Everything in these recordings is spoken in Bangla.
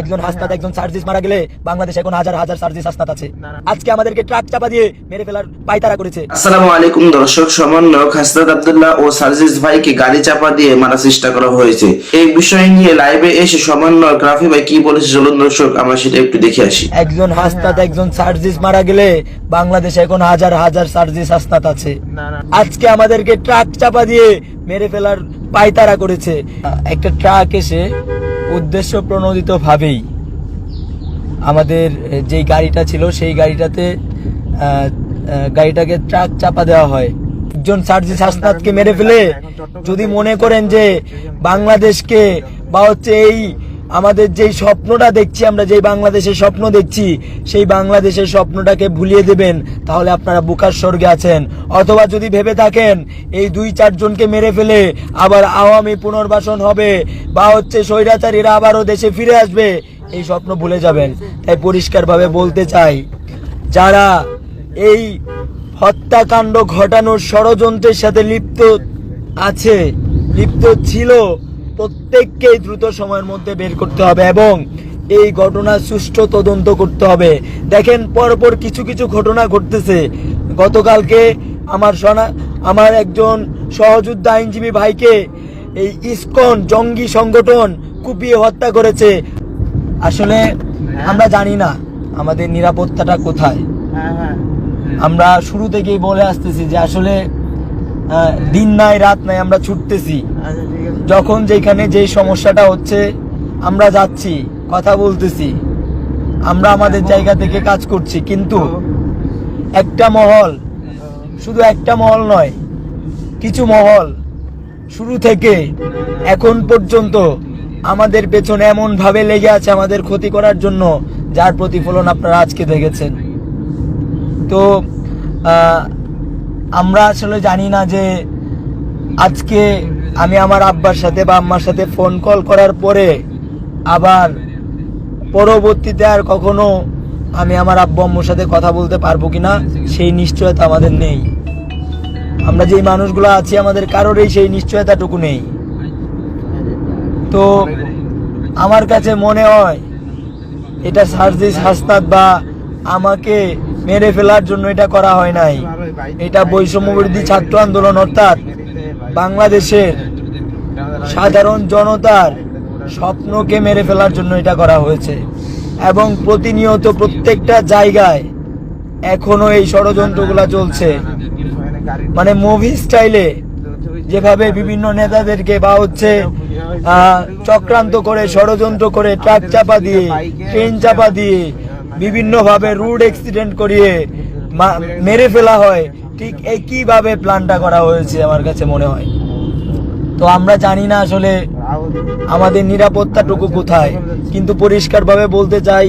একজন হাসনাত একজন সার্জিস মারা গেলে বাংলাদেশ এখন হাজার হাজার সার্জিস হাসনাত আছে। আজকে আমাদেরকে ট্রাক চাপা দিয়ে মেরে ফেলার পায়তারা করেছে। আসসালামু আলাইকুম দর্শক সমন্বয়ক হাসনাত আব্দুল্লাহ ও সার্জিস ভাইকে গাড়ি চাপা দিয়ে মারার চেষ্টা করা হয়েছে। এই বিষয় নিয়ে লাইভে এসে সমন্বয়ক রাফি ভাই কি বলেছে চলুন দর্শক আমরা সেটা একটু দেখে আসি। একজন হাসনাত একজন সার্জিস মারা গেলে বাংলাদেশে এখন হাজার হাজার সার্জিস হাসনাত আছে। আজকে আমাদেরকে ট্রাক চাপা দিয়ে মেরে ফেলার পায়তারা করেছে। একটা ট্রাক এসে উদ্দেশ্য প্রণোদিত ভাবেই আমাদের যেই গাড়িটা ছিল, সেই গাড়িটাতে গাড়িটাকে ট্রাক চাপা দেওয়া হয়। একজন সার্জিস হাসনাতকে মেরে ফেলে। যদি মনে করেন যে বাংলাদেশকে বা হচ্ছে এই আমাদের যেই স্বপ্নটা দেখছি, আমরা যেই বাংলাদেশের স্বপ্ন দেখছি, সেই বাংলাদেশের স্বপ্নটাকে ভুলিয়ে দেবেন, তাহলে আপনারা বুকার স্বর্গে আছেন। অথবা যদি ভেবে থাকেন, এই দুই চারজনকে মেরে ফেলে আবার আওয়ামী পুনর্বাসন হবে, বা হচ্ছে স্বৈরাচারীরা আবারও দেশে ফিরে আসবে, এই স্বপ্ন ভুলে যাবেন। তাই পরিষ্কারভাবে বলতে চাই, যারা এই হত্যাকাণ্ড ঘটানোর ষড়যন্ত্রের সাথে লিপ্ত আছে, লিপ্ত ছিল প্রত্যেককেই দ্রুত সময়ের মধ্যে বের করতে হবে এবং এই ঘটনার সুষ্ঠু তদন্ত করতে হবে। দেখেন পরপর কিছু কিছু ঘটনা ঘটতেছে। গতকালকে আমার সনা আমার একজন সহযোদ্ধা আইনজীবী ভাইকে এই ইসকন জঙ্গি সংগঠন কুপিয়ে হত্যা করেছে। আসলে আমরা জানি না আমাদের নিরাপত্তাটা কোথায়। আমরা শুরু থেকেই বলে আসতেছি যে আসলে দিন নাই রাত নাই আমরা ছুটতেছি। যখন যেখানে যেই সমস্যাটা হচ্ছে আমরা যাচ্ছি কথা বলতেছি। আমরা আমাদের জায়গা থেকে কাজ করছি কিন্তু একটা মহল শুধু একটা মহল নয় কিছু মহল শুরু থেকে এখন পর্যন্ত আমাদের পেছনে এমন ভাবে লেগে আছে আমাদের ক্ষতি করার জন্য যার প্রতিফলন আপনারা আজকে দেখেছেন। তো আহ, আমরা আসলে জানি না যে আজকে আমি আমার আব্বার সাথে বা আম্মার সাথে ফোন কল করার পরে আবার পরবর্তীতে আর কখনো আমি আমার আব্বু আম্মুর সাথে কথা বলতে পারব কিনা, সেই নিশ্চয়তা আমাদের নেই। আমরা যেই মানুষগুলো আছি, আমাদের কারোরই সেই নিশ্চয়তাটুকু নেই। তো আমার কাছে মনে হয়, এটা সার্জিস হাসনাত বা আমাকে মেরে ফেলার জন্য এটা করা হয় নাই। এটা বৈষম্যবিরোধী ছাত্র আন্দোলন, অর্থাৎ বাংলাদেশের সাধারণ জনতার স্বপ্নকে মেরে ফেলার জন্য এটা করা হয়েছে। এবং প্রতিনিয়ত প্রত্যেকটা জায়গায় এখনও এই ষড়যন্ত্রগুলা চলছে। মানে মুভি স্টাইলে যেভাবে বিভিন্ন নেতাদেরকে বা হচ্ছে চক্রান্ত করে, ষড়যন্ত্র করে, ট্রাক চাপা দিয়ে ট্রেন চাপা দিয়ে বিভিন্নভাবে রুড অ্যাক্সিডেন্ট করিয়ে মেরে ফেলা হয়। ঠিক একইভাবে প্ল্যানটা করা হয়েছে আমার কাছে মনে হয়? তো আমরা জানি না আসলে আমাদের নিরাপত্তাটুকু কোথায়, কিন্তু পরিষ্কারভাবে বলতে চাই,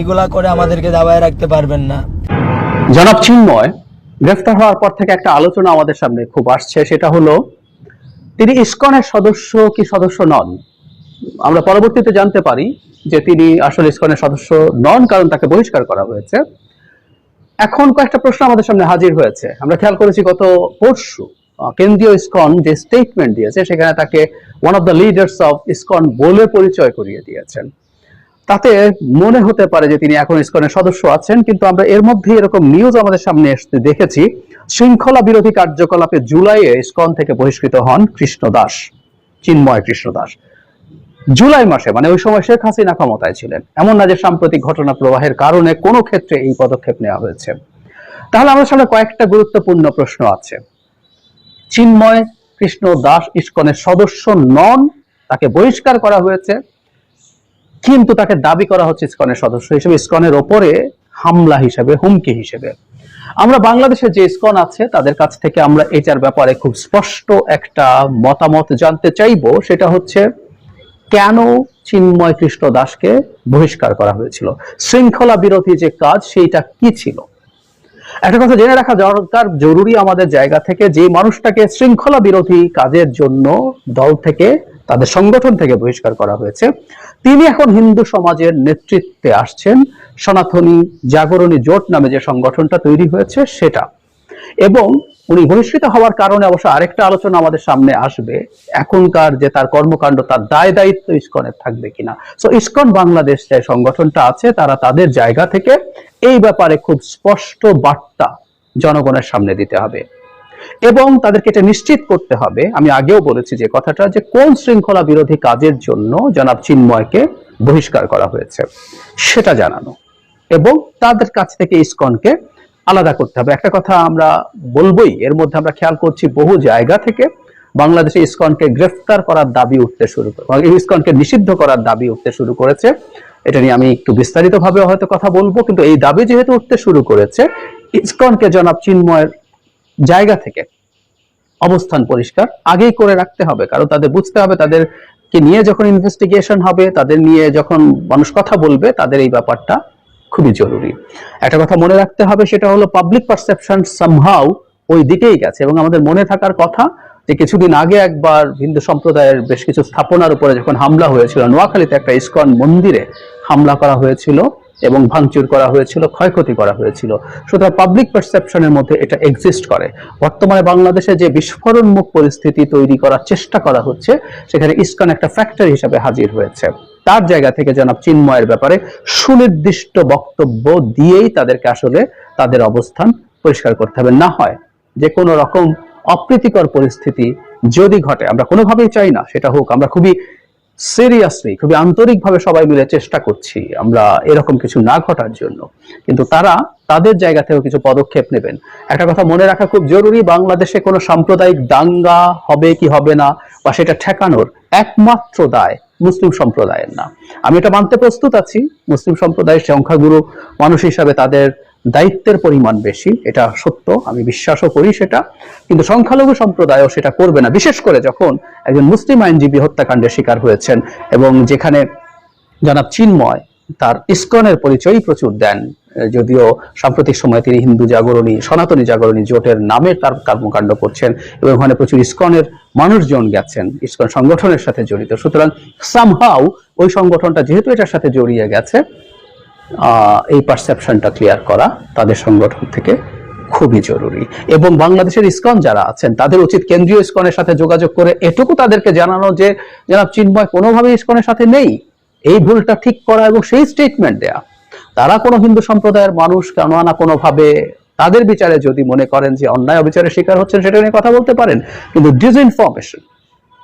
এগুলা করে আমাদেরকে দাবায় রাখতে পারবেন না। জনাব চিন্ময়, গ্রেফতার হওয়ার পর থেকে একটা আলোচনা আমাদের সামনে খুব আসছে, সেটা হলো, তিনি ইসকনের সদস্য কি সদস্য নন? আমরা পরবর্তীতে জানতে পারি যে তিনি আসলে ইসকনের সদস্য নন, কারণ তাকে বহিষ্কার করা হয়েছে। এখন কয়েকটা প্রশ্ন আমাদের সামনে হাজির হয়েছে। আমরা খেয়াল করেছি গত পরশু কেন্দ্রীয় ইসকন যে স্টেটমেন্ট দিয়েছে, সেখানে তাকে one of the leaders of ISKCON বলে পরিচয় করিয়ে দিয়েছেন। তাতে মনে হতে পারে যে তিনি এখন ইসকনের সদস্য আছেন, কিন্তু আমরা এর মধ্যে এরকম নিউজ আমাদের সামনে আসতে দেখেছি, শৃঙ্খলা বিরোধী কার্যকলাপে জুলাইয়ে ইসকন থেকে বহিষ্কৃত হন কৃষ্ণ দাস, চিন্ময় কৃষ্ণ দাস। জুলাই মাসে মানে ওই সময় শেখ হাসিনা ক্ষমতায় ছিলেন। এমন না যে সাম্প্রতিক ঘটনা প্রবাহের কারণে কোনো ক্ষেত্রে এই পদক্ষেপ নেওয়া হয়েছে। তাহলে আমাদের সামনে কয়েকটা গুরুত্বপূর্ণ প্রশ্ন আছে। চিন্ময় কৃষ্ণ দাস ইসকনের সদস্য নন, তাকে বহিষ্কার করা হয়েছে, কিন্তু তাকে দাবি করা হচ্ছে ইস্কনের সদস্য হিসেবে, ইস্কনের ওপরে হামলা হিসেবে, হুমকি হিসেবে। আমরা বাংলাদেশে যে ইসকন আছে, তাদের কাছ থেকে আমরা এটার ব্যাপারে খুব স্পষ্ট একটা মতামত জানতে চাইব। সেটা হচ্ছে কেন চিন্ময় কৃষ্ণ দাসকে বহিষ্কার করা হয়েছিল? শৃঙ্খলা বিরোধী যে কাজ, সেইটা কি ছিল? একটা কথা জেনে রাখা দরকার, জরুরি আমাদের জায়গা থেকে যে মানুষটাকে শৃঙ্খলা বিরোধী কাজের জন্য দল থেকে, তাদের সংগঠন থেকে বহিষ্কার করা হয়েছে, তিনি এখন হিন্দু সমাজের নেতৃত্বে আসছেন। সনাতনী জাগরণী জোট নামে যে সংগঠনটা তৈরি হয়েছে, সেটা। এবং উনি বহিষ্কৃত হওয়ার কারণে অবশ্য আরেকটা আলোচনা আমাদের সামনে আসবে। এখনকার যে তার কর্মকাণ্ড, তার দায় দায়িত্ব ইস্কনের থাকবে কিনা। সো ইস্কন বাংলাদেশ যে সংগঠনটা আছে, তারা তাদের জায়গা থেকে এই ব্যাপারে খুব স্পষ্ট বার্তা জনগণের সামনে দিতে হবে। এবং তাদেরকে এটা নিশ্চিত করতে হবে, আমি আগেও বলেছি যে কথাটা, যে কোন শৃঙ্খলা বিরোধী কাজের জন্য জনাব চিন্ময়কে বহিষ্কার করা হয়েছে, সেটা জানানো। এবং তাদের কাছ থেকে ইসকনকে আলাদা করতে হবে। একটা কথা আমরা বলবোই, এর মধ্যে আমরা খেয়াল করছি বহু জায়গা থেকে বাংলাদেশে ইসকনকে গ্রেফতার করার দাবি উঠতে শুরু করে ইসকনকে নিষিদ্ধ করার দাবি উঠতে শুরু করেছে। এটা নিয়ে আমি একটু বিস্তারিত ভাবে হয়তো কথা বলব, কিন্তু এই দাবি যেহেতু উঠতে শুরু করেছে, ইসকনকে জনাব চিন্ময়ের জায়গা থেকে অবস্থান পরিষ্কার আগেই করে রাখতে হবে। কারণ তাদের বুঝতে হবে, তাদেরকে নিয়ে যখন ইনভেস্টিগেশন হবে, তাদের নিয়ে যখন মানুষ কথা বলবে, তাদের এই ব্যাপারটা খুবই জরুরি। একটা কথা মনে রাখতে হবে, সেটা হলো পাবলিক পারসেপশন সামহাউ ওই দিকেই গেছে এবং আমাদের মনে থাকার কথা যে কিছুদিন আগে একবার হিন্দু সম্প্রদায়ের বেশ কিছু স্থাপনার উপরে যখন হামলা হয়েছিল, নোয়াখালীতে একটা ইস্কন মন্দিরে হামলা করা হয়েছিল। এবং ভাঙচুর করা হয়েছিল, ক্ষয়ক্ষতি করা হয়েছিল। সুতরাং পাবলিক পারসেপশনের মধ্যে এটা এক্সিস্ট করে। বর্তমানে বাংলাদেশে যে বিস্ফোরণমুখ পরিস্থিতি তৈরি করার চেষ্টা করা হচ্ছে, সেখানে ইস্কন একটা ফ্যাক্টর হিসাবে হাজির হয়েছে। তার জায়গা থেকে জনাব চিন্ময়ের ব্যাপারে সুনির্দিষ্ট বক্তব্য দিয়েই তাদেরকে আসলে তাদের অবস্থান পরিষ্কার করতে হবে। না হয় যে কোনো রকম অপ্রীতিকর পরিস্থিতি যদি ঘটে, আমরা কোনোভাবেই চাই না সেটা হোক, আমরা খুবই সিরিয়াসলি খুবই আন্তরিকভাবে সবাই মিলে চেষ্টা করছি আমরা এরকম কিছু না ঘটার জন্য। কিন্তু তারা তাদের জায়গা থেকেও কিছু পদক্ষেপ নেবেন। একটা কথা মনে রাখা খুব জরুরি, বাংলাদেশে কোনো সাম্প্রদায়িক দাঙ্গা হবে কি হবে না বা সেটা ঠেকানোর একমাত্র দায় মুসলিম সম্প্রদায়ের না। আমি এটা মানতে প্রস্তুত আছি, মুসলিম সম্প্রদায়ের সংখ্যাগুরু মানুষ হিসাবে তাদের দায়িত্বের পরিমাণ বেশি, এটা সত্য, আমি বিশ্বাসও করি সেটা, কিন্তু সংখ্যালঘু সম্প্রদায়ও সেটা করবে না। বিশেষ করে যখন একজন মুসলিম আইনজীবী হত্যাকাণ্ডের শিকার হয়েছেন এবং যেখানে জনাব চিন্ময় তার ইস্কনের পরিচয়ই প্রচুর দেন, যদিও সাম্প্রতিক সময়ে তিনি হিন্দু জাগরণী, সনাতনী জাগরণী জোটের নামে তার কর্মকাণ্ড করছেন এবং ওখানে প্রচুর ইস্কনের মানুষজন গেছেন, ইস্কন সংগঠনের সাথে জড়িত। সুতরাং সামহাউ ওই সংগঠনটা যেহেতু এটার সাথে জড়িয়ে গেছে এই পারসেপশনটা ক্লিয়ার করা তাদের সংগঠন থেকে খুবই জরুরি। এবং বাংলাদেশের ইসকন যারা আছেন, তাদের উচিত কেন্দ্রীয় ইসকনের সাথে যোগাযোগ করে এটুকু তাদেরকে জানানো যে, জনাব চিন্ময় কোনোভাবে ইসকনের সাথে নেই। এই ভুলটা ঠিক করা এবং সেই স্টেটমেন্ট দেয়া। তারা কোনো হিন্দু সম্প্রদায়ের মানুষ কেন না কোনোভাবে তাদের বিচারে যদি মনে করেন যে অন্যায় অবিচারের শিকার হচ্ছেন, সেটা নিয়ে কথা বলতে পারেন। কিন্তু ডিসইনফরমেশন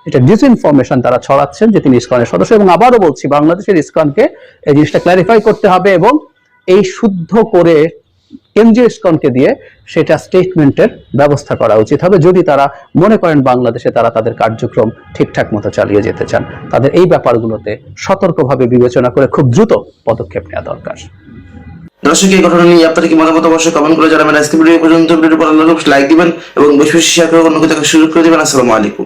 এটা ডিসইনফরমেশন তারা ছড়াচ্ছেন যে তিনি ইসকনের সদস্য এবং আবারও বলছি, বাংলাদেশের ইসকনকে এই জিনিসটা ক্ল্যারিফাই করতে হবে এবং এই শুদ্ধ করে কেন্দ্রীয় ইসকনকে দিয়ে সেটা স্টেটমেন্টের ব্যবস্থা করা উচিত হবে। যদি তারা মনে করেন বাংলাদেশে তারা তাদের কার্যক্রম ঠিকঠাক মতো চালিয়ে যেতে চান, তাদের এই ব্যাপারগুলোতে সতর্কভাবে বিবেচনা করে খুব দ্রুত পদক্ষেপ নেওয়া দরকার। দর্শক, এই ঘটনা নিয়ে আপনার কি মতামত অবশ্যই কমেন্ট করে জানাবেন। আজকে ভিডিও পর্যন্ত। ভিডিও পড়ার লাইক দিবেন এবং বেশি বেশি শেয়ার করে অন্যকে দেখার সুযোগ করে দিবেন। আসসালামু আলাইকুম।